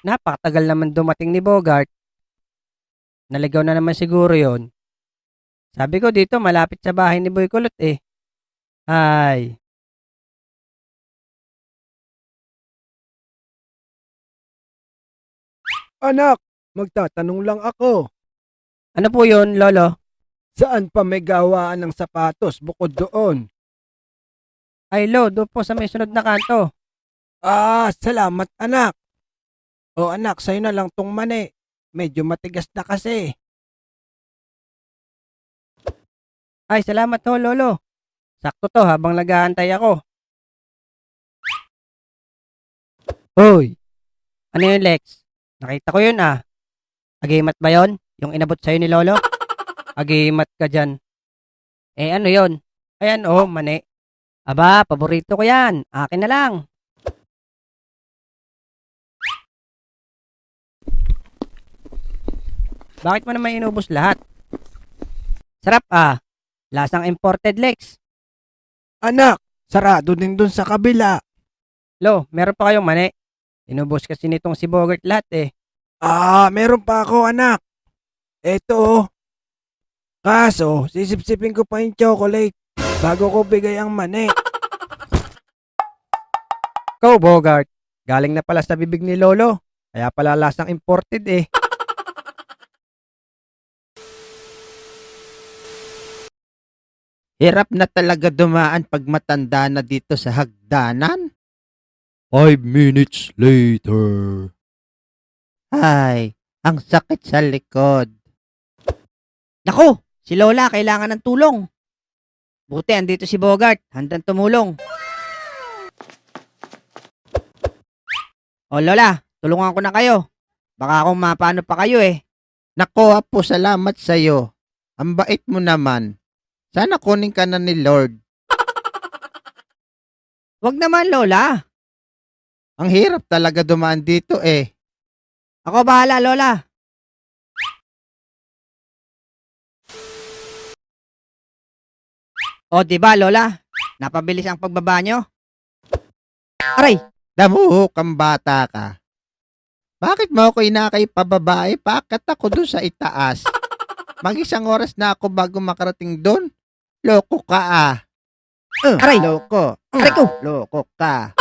Napakatagal naman dumating ni Bogart. Naligaw na naman siguro yon. Sabi ko dito, malapit sa bahay ni Boy Kulot eh. Ay, Anak, magtatanong lang ako. ano po yon Lolo? Saan pa may gawaan ng sapatos bukod doon? Ay, Lo, doon po sa may sunod na kanto. Ah, salamat anak. O anak, sa'yo na lang tong mani. Medyo matigas na kasi. Ay, salamat ho, Lolo. Sakto to habang nag-aantay ako. Hoy! Ano yun, Lex? Nakita ko yun ah. Agimat ba yon? Yung inabot sa'yo ni Lolo? Agimat ka dyan. Eh ano yon? Ayan oh, mani. Aba, paborito ko yan. Akin na lang. Bakit mo naman inubos lahat? Sarap ah. Lasang imported Lex. Anak, sarado din dun sa kabila. Lo, meron pa kayong mani. Inubos kasi nitong si Bogart lahat eh. Ah, meron pa ako anak. Eto oh. Kaso, sisipsipin ko pa yung chocolate bago ko bigay ang mani. Go, Bogart. Galing na pala sa bibig ni Lolo. Kaya pala lasang imported eh. Hirap na talaga dumaan pag matanda na dito sa hagdanan. Five minutes later. Ay, ang sakit sa likod. Naku, si Lola kailangan ng tulong. Buti andito si Bogart, handang tumulong. O Lola, tulungan ko na kayo. Baka kung mapano pa kayo eh. Nako apo, salamat sa'yo. Ang bait mo naman. Sana kunin ka na ni Lord. Wag naman Lola. Ang hirap talaga dumaan dito eh. Ako bahala Lola. O, di ba Lola? Napabilis ang pagbaba nyo? Aray, Damuhok ang bata ka. Bakit mo ako inakay pababae? Bakit ako doon sa itaas? Mag-isang oras na ako bago makarating doon. Loko ka ah. Uh, Aray! Loko. Aray ko! Loko ka.